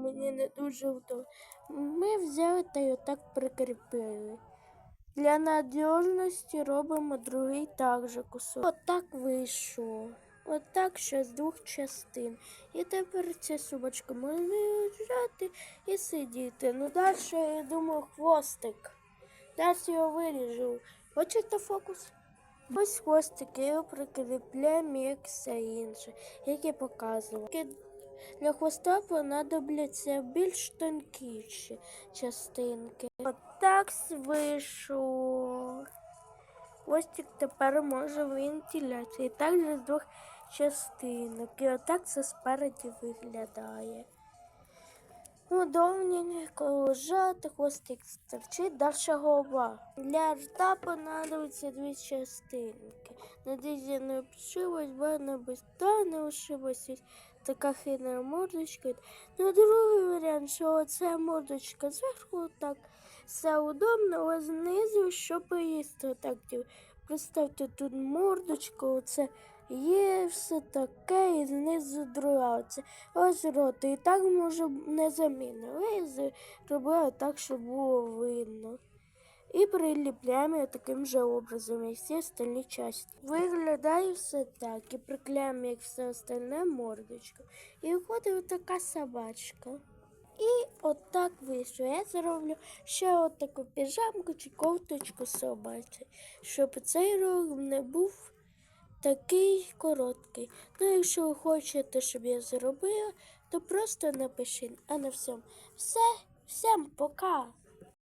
Мені не дуже вдома. Ми взяли та й отак прикріпили. Для надіжності робимо другий також кусок. Отак вийшов. Отак ще з двох частин. І тепер ця сумочка можна взяти і сидіти. Ну далі, я думаю, хвостик. Зараз його виріжу. Хочете фокус? Ось хвостик, я його прикріпляємо, як все інше, як я показував. Для хвоста понадобляться більш тонкіші частинки. Отак вийшов. Хвостик тепер може вентиляція. І так же з двох частинок. І отак це спереді виглядає. Удовненько лежати, хвостик стерчить, далі голова. Для рта понадобиться дві частинки. Надіюсь, я не обшилась, бо не без та не ошиблась. Така хитра мордочка. Ну, другий варіант, що оця мордочка зверху так все удобно, але знизу, що поїсти. Так, представте, тут мордочка, оце є все таке, і знизу друга. Оце ось рот. І так може незамінно. Але я зробила так, щоб було видно. І приліпляємо таким же образом, як всі остальні частини. Виглядає все так. І приклеїмо, як все остальне мордочку. І виходить така собачка. І отак вийшло. Я зроблю ще от таку піжамку чи кофточку собачі, щоб цей рог не був такий короткий. Ну, якщо ви хочете, щоб я зробила, то просто напишіть. А на всьому все, всім пока!